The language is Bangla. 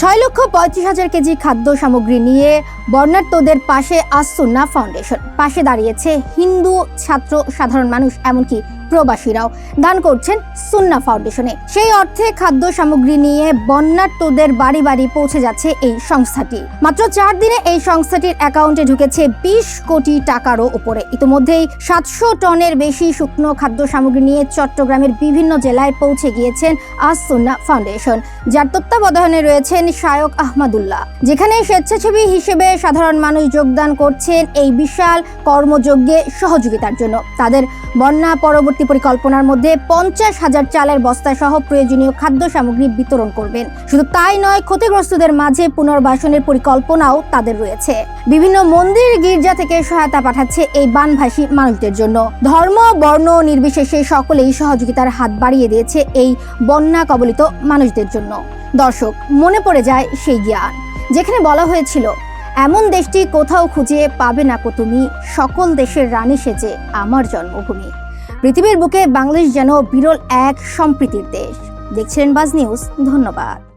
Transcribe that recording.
ছয় লক্ষ পঁয়ত্রিশ হাজার কেজি খাদ্য সামগ্রী নিয়ে বর্ণার্থদের পাশে আসুন্না ফাউন্ডেশন। পাশে দাঁড়িয়েছে হিন্দু ছাত্র সাধারণ মানুষ, এমনকি প্রবাসীরাও দান করছেন সুন্না ফাউন্ডেশনে। সেই অর্থে খাদ্য সামগ্রী নিয়ে বন্যার্তদের বাড়ি বাড়ি পৌঁছে যাচ্ছে এই সংস্থাটি। মাত্র চার দিনে এই সংস্থাটির অ্যাকাউন্টে ঢুকেছে বিশ কোটি টাকারও উপরে। ইতিমধ্যেই সাতশো টনের বেশি শুকনো খাদ্য সামগ্রী নিয়ে চট্টগ্রামের বিভিন্ন জেলায় পৌঁছে গিয়েছেন আসুন্না ফাউন্ডেশন। যার তত্ত্বাবধানে রয়েছেন শায়ক আহমদুল্লাহ। যেখানে স্বেচ্ছাসেবী হিসেবে সাধারণ মানুষ যোগদান করছেন এই বিশাল কর্মযজ্ঞে সহযোগিতার জন্য। তাদের বন্যা পরবর্তী পরিকল্পনার মধ্যে পঞ্চাশ হাজার চালের বস্তা সহ প্রয়োজনীয় খাদ্য সামগ্রী বিতরণ করবেন। শুধু তাই নয়, ক্ষতিগ্রস্তদের মাঝে পুনর্বাসনের পরিকল্পনাও তাদের রয়েছে। বিভিন্ন মন্দির গির্জা থেকে সহায়তা পাঠাচ্ছে এই বানভাসী মানুষদের জন্য। ধর্ম, বর্ণ নির্বিশেষে সকলেই সহযোগিতার হাত বাড়িয়ে দিয়েছে এই বন্যা কবলিত মানুষদের জন্য। দর্শক, মনে পড়ে যায় সেই জ্ঞান। যেখানে বলা হয়েছিল, এমন দেশটি কোথাও খুঁজে পাবে না কো তুমি, সকল দেশের রানী সেজে আমার জন্মভূমি। পৃথিবীর বুকে বাংলাদেশ যেন বিরল এক সম্প্রীতির দেশ। দেখছিলেন বাজ নিউজ ধন্যবাদ।